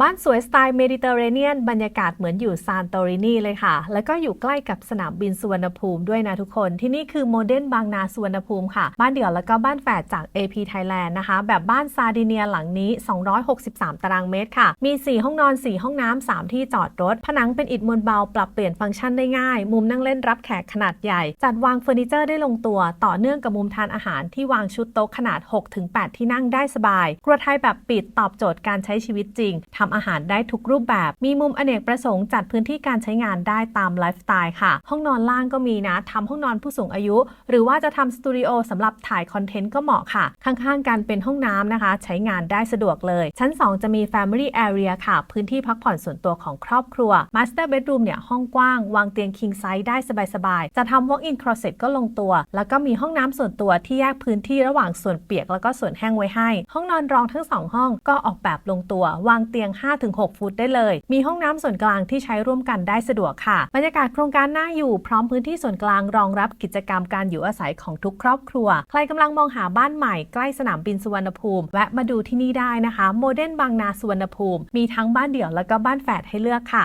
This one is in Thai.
บ้านสวยสไตล์เมดิเตอร์เรเนียนบรรยากาศเหมือนอยู่ซานโตรินีเลยค่ะ แล้วก็อยู่ใกล้กับสนามบินสุวรรณภูมิด้วยนะทุกคน ที่นี่คือโมเดิร์นบางนาสุวรรณภูมิค่ะ บ้านเดี่ยวแล้วก็บ้านแฝดจาก AP Thailand นะคะ แบบบ้านซาดิเนียหลังนี้ 263 ตารางเมตรค่ะ มี 4 ห้องนอน 4 ห้องน้ำ3ที่จอดรถ ผนังเป็นอิฐมวลเบาปรับเปลี่ยนฟังก์ชันได้ง่าย มุมนั่งเล่นรับแขกขนาดใหญ่ จัดวางเฟอร์นิเจอร์ได้ลงตัว ต่อเนื่องกับมุมทานอาหารที่วางชุดโต๊ะขนาด 6-8 ที่นั่งได้สบาย ครัวไทยแบบปิดตอบโจทย์การใช้ชีวิตจริงทำอาหารได้ทุกรูปแบบ มีมุมอเนกประสงค์จัดพื้นที่การใช้งานได้ตามไลฟ์สไตล์ค่ะ ห้องนอนล่างก็มีนะทำห้องนอนผู้สูงอายุ หรือว่าจะทำสตูดิโอสำหรับถ่ายคอนเทนต์ก็เหมาะค่ะ ข้างๆกันเป็นห้องน้ำนะคะ ใช้งานได้สะดวกเลย ชั้น 2 จะมี Family Area ค่ะ พื้นที่พักผ่อนส่วนตัวของครอบครัว Master Bedroom เนี่ยห้องกว้าง วางเตียง King Size ได้สบายๆ จะทำ Walk-in Closet ก็ลงตัว แล้วก็มีห้องน้ำส่วนตัวที่แยกพื้นที่ระหว่างส่วนเปียกแล้วก็ส่วนแห้งไว้ให้ ห้องนอนรองทั้งสองห้องก็ออกแบบลงตัว วางเตียง5-6 ฟุตได้เลย มีห้องน้ำส่วนกลางที่ใช้ร่วมกันได้สะดวกค่ะ บรรยากาศโครงการน่าอยู่พร้อมพื้นที่ส่วนกลางรองรับกิจกรรมการอยู่อาศัยของทุกครอบครัว ใครกำลังมองหาบ้านใหม่ใกล้สนามบินสุวรรณภูมิ แวะมาดูที่นี่ได้นะคะ โมเดนบางนาสุวรรณภูมิ มีทั้งบ้านเดี่ยวแล้วก็บ้านแฝดให้เลือกค่ะ